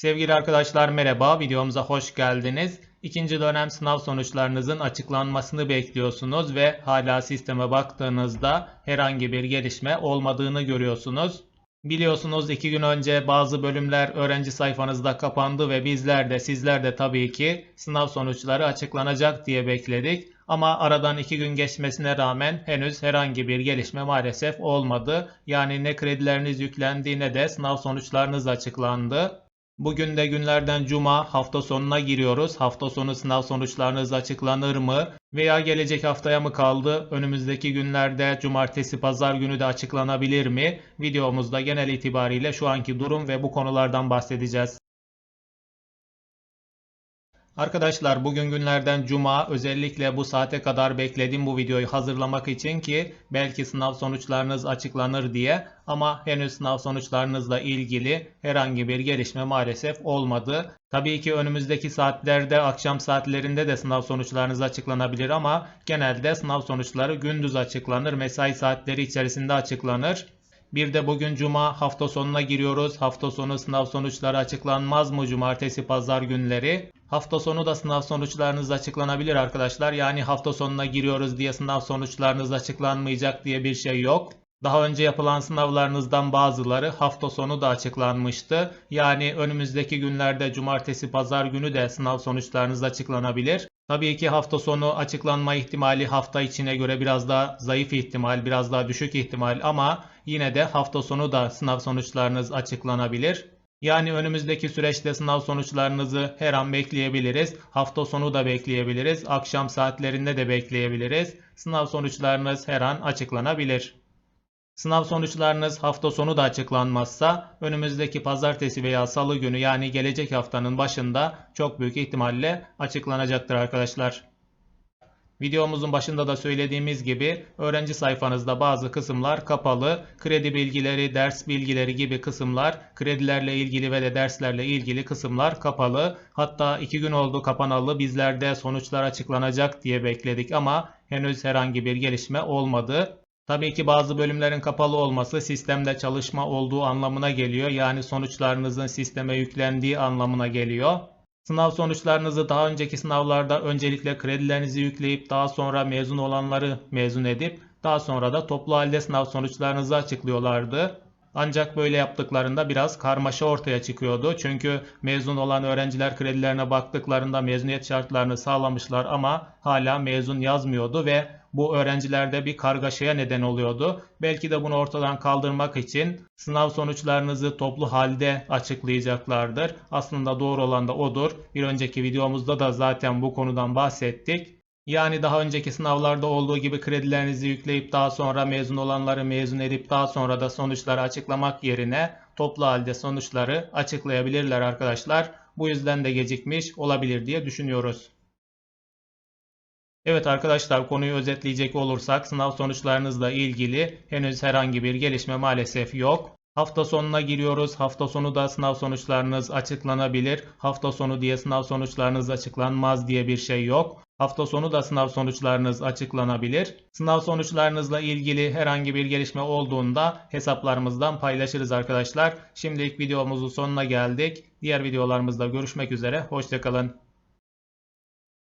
Sevgili arkadaşlar merhaba, videomuza hoş geldiniz. İkinci dönem sınav sonuçlarınızın açıklanmasını bekliyorsunuz ve hala sisteme baktığınızda herhangi bir gelişme olmadığını görüyorsunuz. Biliyorsunuz iki gün önce bazı bölümler öğrenci sayfanızda kapandı ve bizler de sizler de tabii ki sınav sonuçları açıklanacak diye bekledik. Ama aradan iki gün geçmesine rağmen henüz herhangi bir gelişme maalesef olmadı. Yani ne kredileriniz yüklendi ne de sınav sonuçlarınız açıklandı. Bugün de günlerden cuma hafta sonuna giriyoruz. Hafta sonu sınav sonuçlarınız açıklanır mı? Veya gelecek haftaya mı kaldı? Önümüzdeki günlerde cumartesi pazar günü de açıklanabilir mi? Videomuzda genel itibariyle şu anki durum ve bu konulardan bahsedeceğiz. Arkadaşlar bugün günlerden cuma özellikle bu saate kadar bekledim bu videoyu hazırlamak için ki belki sınav sonuçlarınız açıklanır diye ama henüz sınav sonuçlarınızla ilgili herhangi bir gelişme maalesef olmadı. Tabii ki önümüzdeki saatlerde akşam saatlerinde de sınav sonuçlarınız açıklanabilir ama genelde sınav sonuçları gündüz açıklanır mesai saatleri içerisinde açıklanır. Bir de bugün cuma hafta sonuna giriyoruz. Hafta sonu sınav sonuçları açıklanmaz mı cumartesi pazar günleri? Hafta sonu da sınav sonuçlarınız açıklanabilir arkadaşlar. Yani hafta sonuna giriyoruz diye sınav sonuçlarınız açıklanmayacak diye bir şey yok. Daha önce yapılan sınavlarınızdan bazıları hafta sonu da açıklanmıştı. Yani önümüzdeki günlerde cumartesi pazar günü de sınav sonuçlarınız açıklanabilir. Tabii ki hafta sonu açıklanma ihtimali hafta içine göre biraz daha zayıf ihtimal, biraz daha düşük ihtimal ama yine de hafta sonu da sınav sonuçlarınız açıklanabilir. Yani önümüzdeki süreçte sınav sonuçlarınızı her an bekleyebiliriz. Hafta sonu da bekleyebiliriz. Akşam saatlerinde de bekleyebiliriz. Sınav sonuçlarınız her an açıklanabilir. Sınav sonuçlarınız hafta sonu da açıklanmazsa önümüzdeki pazartesi veya salı günü yani gelecek haftanın başında çok büyük ihtimalle açıklanacaktır arkadaşlar. Videomuzun başında da söylediğimiz gibi öğrenci sayfanızda bazı kısımlar kapalı. Kredi bilgileri, ders bilgileri gibi kısımlar, kredilerle ilgili ve de derslerle ilgili kısımlar kapalı. Hatta iki gün oldu kapanalı bizlerde sonuçlar açıklanacak diye bekledik ama henüz herhangi bir gelişme olmadı. Tabii ki bazı bölümlerin kapalı olması sistemde çalışma olduğu anlamına geliyor. Yani sonuçlarınızın sisteme yüklendiği anlamına geliyor. Sınav sonuçlarınızı daha önceki sınavlarda öncelikle kredilerinizi yükleyip daha sonra mezun olanları mezun edip daha sonra da toplu halde sınav sonuçlarınızı açıklıyorlardı. Ancak böyle yaptıklarında biraz karmaşa ortaya çıkıyordu. Çünkü mezun olan öğrenciler kredilerine baktıklarında mezuniyet şartlarını sağlamışlar ama hala mezun yazmıyordu ve bu öğrencilerde bir kargaşaya neden oluyordu. Belki de bunu ortadan kaldırmak için sınav sonuçlarınızı toplu halde açıklayacaklardır. Aslında doğru olan da odur. Bir önceki videomuzda da zaten bu konudan bahsettik. Yani daha önceki sınavlarda olduğu gibi kredilerinizi yükleyip daha sonra mezun olanları mezun edip daha sonra da sonuçları açıklamak yerine toplu halde sonuçları açıklayabilirler arkadaşlar. Bu yüzden de gecikmiş olabilir diye düşünüyoruz. Evet arkadaşlar konuyu özetleyecek olursak sınav sonuçlarınızla ilgili henüz herhangi bir gelişme maalesef yok. Hafta sonuna giriyoruz. Hafta sonu da sınav sonuçlarınız açıklanabilir. Hafta sonu diye sınav sonuçlarınız açıklanmaz diye bir şey yok. Hafta sonu da sınav sonuçlarınız açıklanabilir. Sınav sonuçlarınızla ilgili herhangi bir gelişme olduğunda hesaplarımızdan paylaşırız arkadaşlar. Şimdilik videomuzun sonuna geldik. Diğer videolarımızda görüşmek üzere. Hoşçakalın.